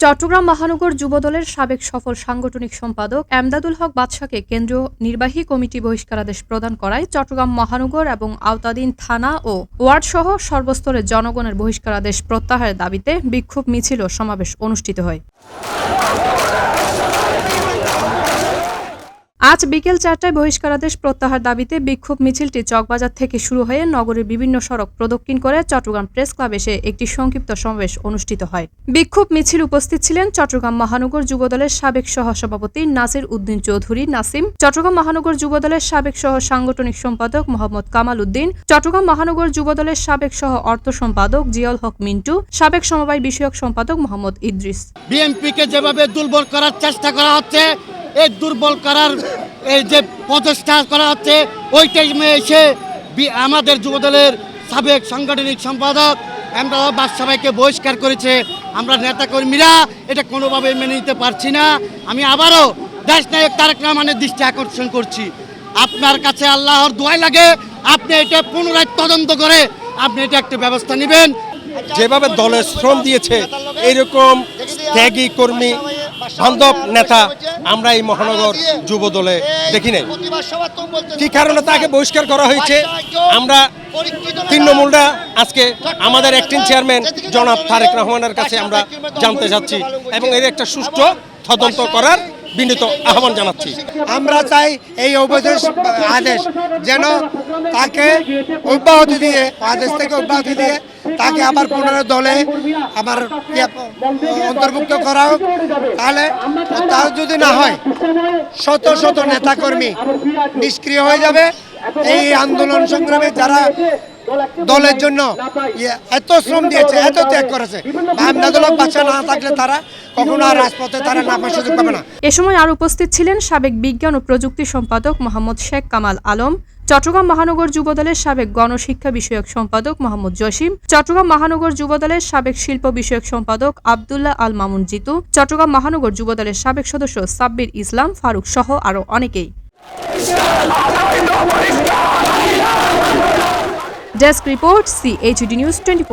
চট্টগ্রাম মহানগর যুবদলের সাবেক সফল সাংগঠনিক সম্পাদক এমদাদুল হক বাদশাকে কেন্দ্রীয় নির্বাহী কমিটি বহিষ্কারাদেশ প্রদান করায় চট্টগ্রাম মহানগর এবং আওতাধীন থানা ও ওয়ার্ড সহ সর্বস্তরের জনগণের বহিষ্কারাদেশ প্রত্যাহারের দাবিতে বিক্ষোভ মিছিল সমাবেশ অনুষ্ঠিত হয়। আজ বিকেল চারটায় বহিষ্কারাদেশ প্রত্যাহার দাবিতে বিক্ষোভ মিছিলটি চকবাজার থেকে শুরু হয়ে নগরের বিভিন্ন সড়ক প্রদক্ষিণ করে চট্টগ্রাম প্রেস ক্লাব এসে একটি সংক্ষিপ্ত সমাবেশ অনুষ্ঠিত হয়। বিক্ষোভ মিছিল উপস্থিত ছিলেন চট্টগ্রাম মহানগর যুবদলের সাবেক সহ সভাপতি নাসির উদ্দিন চৌধুরী, নাসিম, চট্টগ্রাম মহানগর যুবদলের সাবেক সহ সাংগঠনিক সম্পাদক মোহাম্মদ কামাল উদ্দিন চট্টগ্রাম মহানগর যুবদলের সাবেক সহ অর্থ সম্পাদক জিয়াউল হক মিন্টু, সাবেক সমবায় বিষয়ক সম্পাদক মোহাম্মদ ইদ্রিস। বিএনপিকে যেভাবে দুর্বল করার চেষ্টা করা হচ্ছে এই দুর্বল করার, এই যে প্রচেষ্টা করা হচ্ছে ওই টাইমে এসে আমাদের যুবদলের সাবেক সাংগঠনিক সম্পাদক আমরা বাদশাবাইকে বহিষ্কার করেছে। আমরা নেতাকর্মীরা এটা কোনোভাবে মেনে নিতে পারছি না। আমি আবারও দেশ নায়ক তারেক রহমানের দৃষ্টি আকর্ষণ করছি। আপনার কাছে আল্লাহর দোয়াই লাগে, আপনি এটা পুনরায় তদন্ত করে আপনি এটা একটা ব্যবস্থা নেবেন। যেভাবে দলের শ্রম দিয়েছে, এরকম ত্যাগী কর্মী বান্ধব নেতা আমরা এই মহানগর যুব দলে দেখি নাই। কি কারণে তাকে বহিষ্কার করা হয়েছে? আমরা তৃণমূলরা আজকে আমাদের অ্যাক্টিং চেয়ারম্যান জনাব তারেক রহমানের কাছে আমরা জানতে চাচ্ছি এবং এর একটা সুষ্ঠু তদন্ত করার বিনীত আহ্বান জানাচ্ছি। আমরা চাই এই অবদেশ আদেশ যেন তাকে অব্যাহতি দিয়ে, আদেশ থেকে অব্যাহতি দিয়ে তাকে আবার পুনরায় দলে ইয়ে অন্তর্ভুক্ত করা হোক। তাহলে তা যদি না হয়, শত শত নেতাকর্মী নিষ্ক্রিয় হয়ে যাবে। এই আন্দোলন সংগ্রামে যারা দলের জন্য ইয়ে এত শ্রম দিয়েছে, এত ত্যাগ করেছে আমদাদুল্লাহ বাচ্চা না থাকলে তারা এ সময় আর উপস্থিত ছিলেন সাবেক বিজ্ঞান ও প্রযুক্তি সম্পাদক মোহাম্মদ শেখ কামাল আলম, চট্টগ্রাম মহানগর যুবদলের সাবেক গণশিক্ষা বিষয়ক সম্পাদক মোহাম্মদ জসিম, চট্টগ্রাম মহানগর যুবদলের সাবেক শিল্প বিষয়ক সম্পাদক আবদুল্লাহ আল মামুন জিতু, চট্টগ্রাম মহানগর যুবদলের সাবেক সদস্য সাব্বির ইসলাম, ফারুক সহ আরও অনেকেই। Desk report C CHD news twenty